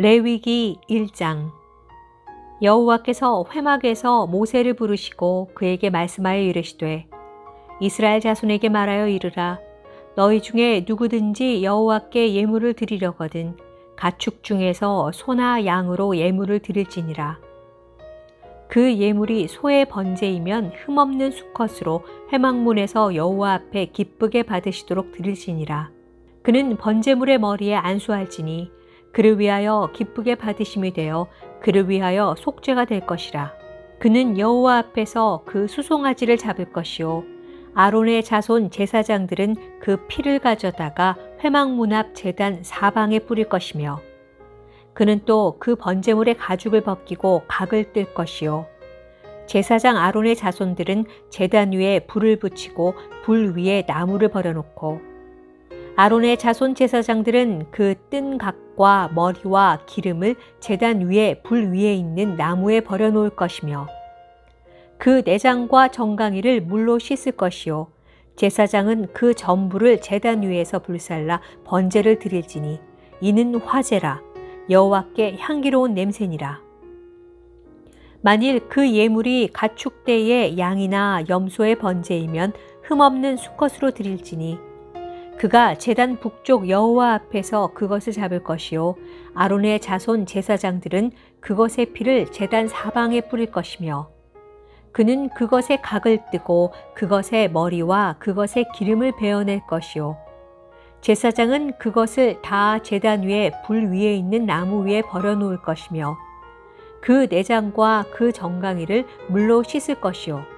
레위기 1장. 여호와께서 회막에서 모세를 부르시고 그에게 말씀하여 이르시되 이스라엘 자손에게 말하여 이르라. 너희 중에 누구든지 여호와께 예물을 드리려거든 가축 중에서 소나 양으로 예물을 드릴지니라. 그 예물이 소의 번제이면 흠없는 수컷으로 회막문에서 여호와 앞에 기쁘게 받으시도록 드릴지니라. 그는 번제물의 머리에 안수할지니 그를 위하여 기쁘게 받으심이 되어 그를 위하여 속죄가 될 것이라. 그는 여호와 앞에서 그 수송아지를 잡을 것이요 아론의 자손 제사장들은 그 피를 가져다가 회막 문 앞 제단 사방에 뿌릴 것이며 그는 또 그 번제물의 가죽을 벗기고 각을 뜰 것이요 제사장 아론의 자손들은 제단 위에 불을 붙이고 불 위에 나무를 버려놓고 아론의 자손 제사장들은 그 뜬 각과 머리와 기름을 제단 위에 불 위에 있는 나무에 버려 놓을 것이며 그 내장과 정강이를 물로 씻을 것이요. 제사장은 그 전부를 제단 위에서 불살라 번제를 드릴지니 이는 화제라. 여호와께 향기로운 냄새니라. 만일 그 예물이 가축 때의 양이나 염소의 번제이면 흠없는 수컷으로 드릴지니 그가 제단 북쪽 여호와 앞에서 그것을 잡을 것이요 아론의 자손 제사장들은 그것의 피를 제단 사방에 뿌릴 것이며 그는 그것의 각을 뜨고 그것의 머리와 그것의 기름을 베어낼 것이요 제사장은 그것을 다 제단 위에 불 위에 있는 나무 위에 버려 놓을 것이며 그 내장과 그 정강이를 물로 씻을 것이요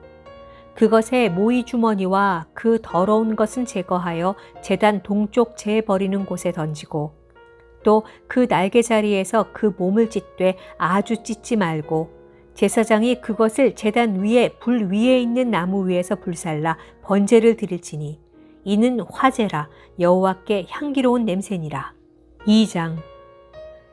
그것의 모이 주머니와 그 더러운 것은 제거하여 재단 동쪽 재 버리는 곳에 던지고 또 그 날개 자리에서 그 몸을 찢되 아주 찢지 말고 제사장이 그것을 재단 위에 불 위에 있는 나무 위에서 불살라 번제를 드릴지니 이는 화제라 여호와께 향기로운 냄새니라. 2장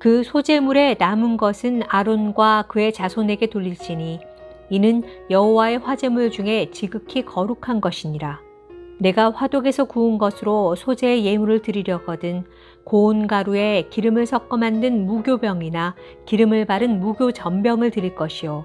그 소재물에 남은 것은 아론과 그의 자손에게 돌릴지니 이는 여호와의 화재물 중에 지극히 거룩한 것이니라. 내가 화독에서 구운 것으로 소재의 예물을 드리려거든 고운 가루에 기름을 섞어 만든 무교병이나 기름을 바른 무교 전병을 드릴 것이요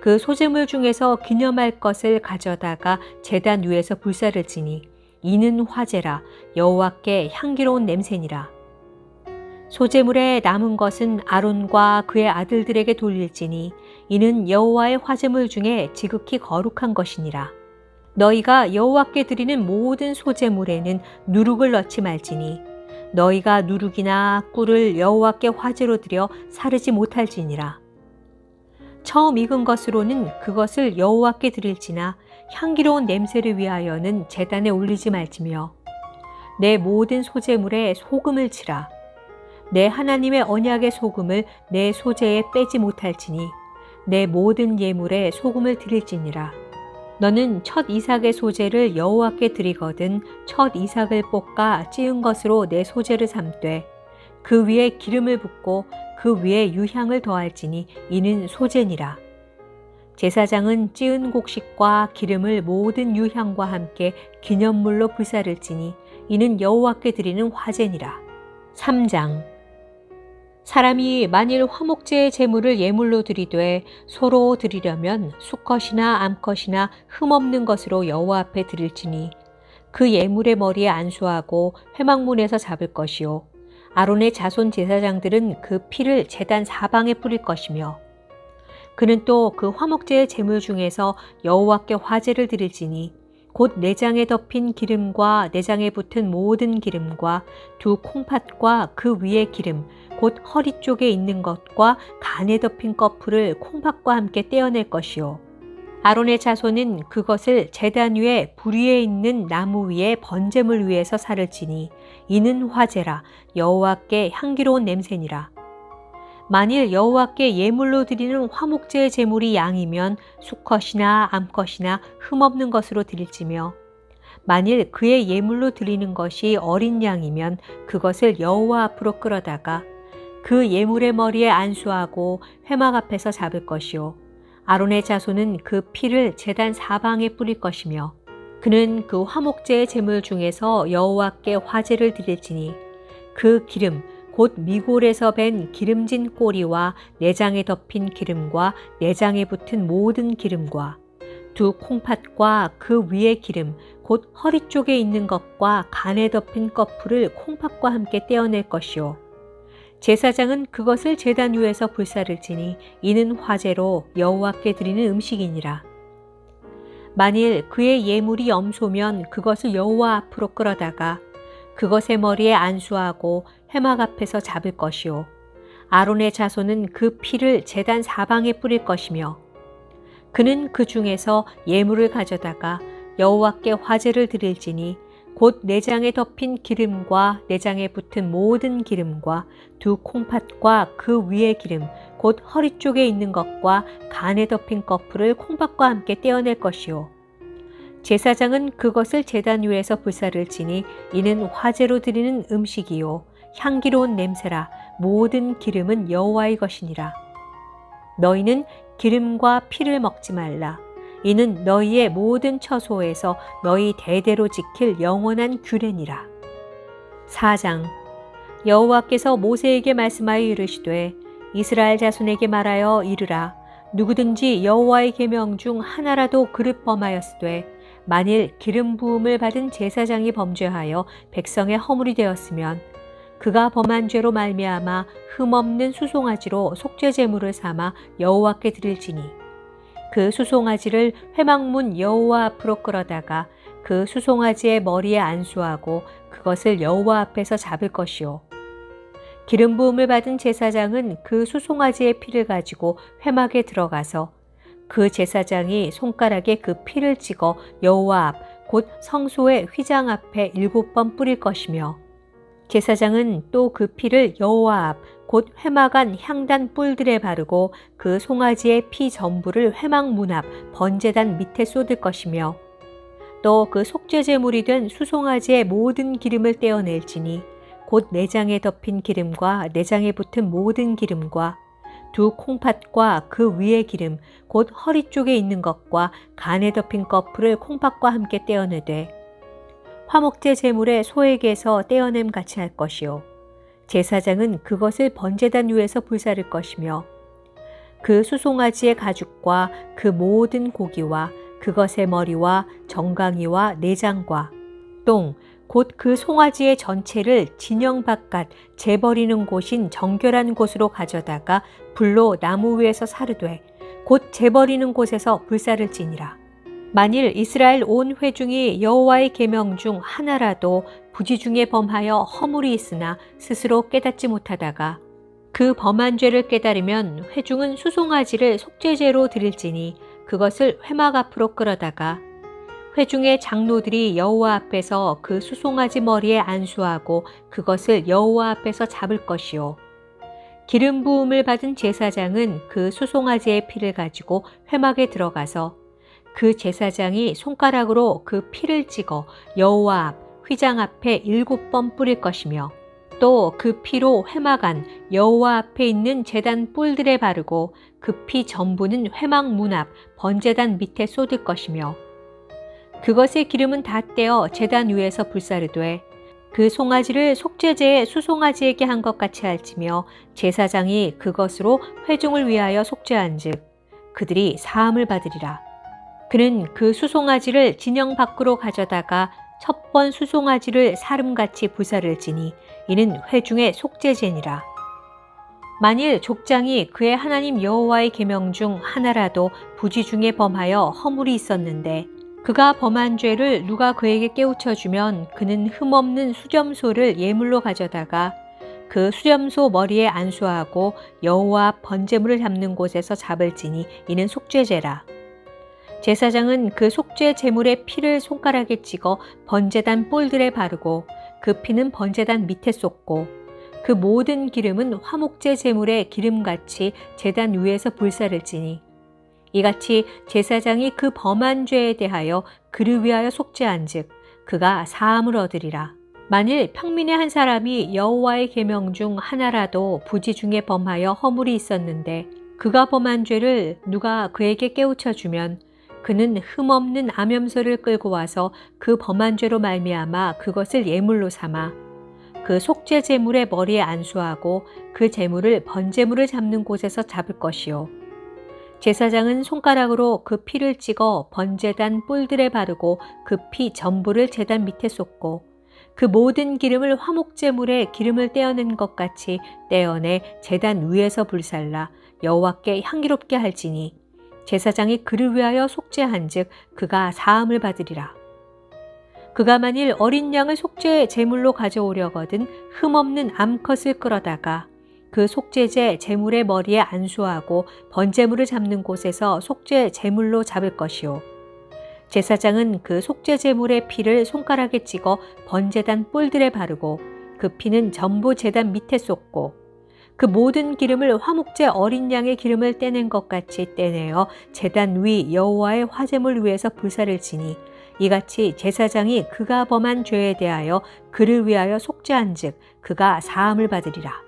그 소재물 중에서 기념할 것을 가져다가 제단 위에서 불사를 지니 이는 화제라 여호와께 향기로운 냄새니라. 소재물에 남은 것은 아론과 그의 아들들에게 돌릴지니 이는 여호와의 화재물 중에 지극히 거룩한 것이니라. 너희가 여호와께 드리는 모든 소재물에는 누룩을 넣지 말지니 너희가 누룩이나 꿀을 여호와께 화제로 드려 사르지 못할지니라. 처음 익은 것으로는 그것을 여호와께 드릴지나 향기로운 냄새를 위하여는 제단에 올리지 말지며 내 모든 소재물에 소금을 치라. 내 하나님의 언약의 소금을 내 소재에 빼지 못할지니 내 모든 예물에 소금을 드릴지니라. 너는 첫 이삭의 소재를 여호와께 드리거든 첫 이삭을 볶아 찌은 것으로 내 소재를 삼되 그 위에 기름을 붓고 그 위에 유향을 더할지니 이는 소재니라. 제사장은 찌은 곡식과 기름을 모든 유향과 함께 기념물로 불사를지니 이는 여호와께 드리는 화제니라. 3장 사람이 만일 화목제의 제물을 예물로 드리되 소로 드리려면 수컷이나 암컷이나 흠없는 것으로 여호와 앞에 드릴지니 그 예물의 머리에 안수하고 회막문에서 잡을 것이요 아론의 자손 제사장들은 그 피를 제단 사방에 뿌릴 것이며 그는 또 그 화목제의 제물 중에서 여호와께 화제를 드릴지니 곧 내장에 덮인 기름과 내장에 붙은 모든 기름과 두 콩팥과 그 위의 기름 곧 허리 쪽에 있는 것과 간에 덮인 꺼풀을 콩팥과 함께 떼어낼 것이요. 아론의 자손은 그것을 제단 위에 불 위에 있는 나무 위에 번제물 위에서 살을 지니 이는 화제라. 여호와께 향기로운 냄새니라. 만일 여호와께 예물로 드리는 화목제의 제물이 양이면 수컷이나 암컷이나 흠없는 것으로 드릴지며 만일 그의 예물로 드리는 것이 어린 양이면 그것을 여호와 앞으로 끌어다가 그 예물의 머리에 안수하고 회막 앞에서 잡을 것이요 아론의 자손은 그 피를 제단 사방에 뿌릴 것이며 그는 그 화목제의 제물 중에서 여호와께 화제를 드릴지니 그 기름 곧 미골에서 밴 기름진 꼬리와 내장에 덮인 기름과 내장에 붙은 모든 기름과 두 콩팥과 그 위의 기름 곧 허리 쪽에 있는 것과 간에 덮인 꺼풀을 콩팥과 함께 떼어낼 것이요. 제사장은 그것을 제단 위에서 불사를 지니 이는 화제로 여호와께 드리는 음식이니라 만일 그의 예물이 염소면 그것을 여호와 앞으로 끌어다가 그것의 머리에 안수하고 해막 앞에서 잡을 것이요. 아론의 자손은 그 피를 재단 사방에 뿌릴 것이며 그는 그 중에서 예물을 가져다가 여호와께 화제를 드릴지니 곧 내장에 덮인 기름과 내장에 붙은 모든 기름과 두 콩팥과 그 위의 기름 곧 허리 쪽에 있는 것과 간에 덮인 꺼풀을 콩팥과 함께 떼어낼 것이요 제사장은 그것을 제단 위에서 불사를 지니 이는 화제로 드리는 음식이요 향기로운 냄새라 모든 기름은 여호와의 것이니라. 너희는 기름과 피를 먹지 말라. 이는 너희의 모든 처소에서 너희 대대로 지킬 영원한 규례니라. 4장 여호와께서 모세에게 말씀하여 이르시되 이스라엘 자손에게 말하여 이르라 누구든지 여호와의 계명 중 하나라도 그릇 범하였으되 만일 기름 부음을 받은 제사장이 범죄하여 백성의 허물이 되었으면 그가 범한 죄로 말미암아 흠없는 수송아지로 속죄 제물을 삼아 여호와께 드릴지니 그 수송아지를 회막문 여호와 앞으로 끌어다가 그 수송아지의 머리에 안수하고 그것을 여호와 앞에서 잡을 것이요. 기름 부음을 받은 제사장은 그 수송아지의 피를 가지고 회막에 들어가서 그 제사장이 손가락에 그 피를 찍어 여호와 앞 곧 성소의 휘장 앞에 일곱 번 뿌릴 것이며 제사장은 또 그 피를 여호와 앞 곧 회막안 향단 뿔들에 바르고 그 송아지의 피 전부를 회막 문 앞 번제단 밑에 쏟을 것이며 또 그 속죄 제물이 된 수송아지의 모든 기름을 떼어낼지니 곧 내장에 덮인 기름과 내장에 붙은 모든 기름과 두 콩팥과 그 위의 기름 곧 허리 쪽에 있는 것과 간에 덮인 꺼풀을 콩팥과 함께 떼어내되 화목제 제물의 소에게서 떼어냄 같이 할 것이요. 제사장은 그것을 번제단 위에서 불사를 것이며 그 수송아지의 가죽과 그 모든 고기와 그것의 머리와 정강이와 내장과 똥, 곧 그 송아지의 전체를 진영 바깥 재버리는 곳인 정결한 곳으로 가져다가 불로 나무 위에서 사르되 곧 재버리는 곳에서 불사를 지니라. 만일 이스라엘 온 회중이 여호와의 계명 중 하나라도 부지 중에 범하여 허물이 있으나 스스로 깨닫지 못하다가 그 범한 죄를 깨달으면 회중은 수송아지를 속죄제로 드릴지니 그것을 회막 앞으로 끌어다가 회중의 장로들이 여호와 앞에서 그 수송아지 머리에 안수하고 그것을 여호와 앞에서 잡을 것이요. 기름 부음을 받은 제사장은 그 수송아지의 피를 가지고 회막에 들어가서 그 제사장이 손가락으로 그 피를 찍어 여호와 앞 휘장 앞에 일곱 번 뿌릴 것이며 또 그 피로 회막안 여호와 앞에 있는 제단 뿔들에 바르고 그 피 전부는 회막 문 앞 번제단 밑에 쏟을 것이며 그것의 기름은 다 떼어 제단 위에서 불사르되 그 송아지를 속죄제의 수송아지에게 한 것 같이 할지며 제사장이 그것으로 회중을 위하여 속죄한즉 그들이 사함을 받으리라. 그는 그 수송아지를 진영 밖으로 가져다가 첫 번 수송아지를 사름같이 부사를 지니 이는 회중의 속죄제니라. 만일 족장이 그의 하나님 여호와의 계명 중 하나라도 부지 중에 범하여 허물이 있었는데 그가 범한 죄를 누가 그에게 깨우쳐 주면 그는 흠없는 수점소를 예물로 가져다가 그 수점소 머리에 안수하고 여호와 앞 번제물을 잡는 곳에서 잡을지니 이는 속죄제라. 제사장은 그 속죄 제물의 피를 손가락에 찍어 번제단 뿔들에 바르고 그 피는 번제단 밑에 쏟고 그 모든 기름은 화목제 제물의 기름같이 제단 위에서 불사를 지니 이같이 제사장이 그 범한 죄에 대하여 그를 위하여 속죄한즉 그가 사함을 얻으리라. 만일 평민의 한 사람이 여호와의 계명 중 하나라도 부지 중에 범하여 허물이 있었는데 그가 범한 죄를 누가 그에게 깨우쳐 주면 그는 흠없는 암염소를 끌고 와서 그 범한 죄로 말미암아 그것을 예물로 삼아 그 속죄 제물의 머리에 안수하고 그 제물을 번제물을 잡는 곳에서 잡을 것이요. 제사장은 손가락으로 그 피를 찍어 번제단 뿔들에 바르고 그 피 전부를 제단 밑에 쏟고 그 모든 기름을 화목제물에 기름을 떼어낸 것 같이 떼어내 제단 위에서 불살라 여호와께 향기롭게 할지니 제사장이 그를 위하여 속죄한즉 그가 사함을 받으리라. 그가 만일 어린 양을 속죄 제물로 가져오려거든 흠없는 암컷을 끌어다가 그 속죄제 제물의 머리에 안수하고 번제물을 잡는 곳에서 속죄 제물로 잡을 것이요. 제사장은 그 속죄 제물의 피를 손가락에 찍어 번제단 뿔들에 바르고 그 피는 전부 제단 밑에 쏟고 그 모든 기름을 화목제 어린 양의 기름을 떼낸 것 같이 떼내어 제단 위 여호와의 화제물 위에서 불사를 지니 이같이 제사장이 그가 범한 죄에 대하여 그를 위하여 속죄한즉 그가 사함을 받으리라.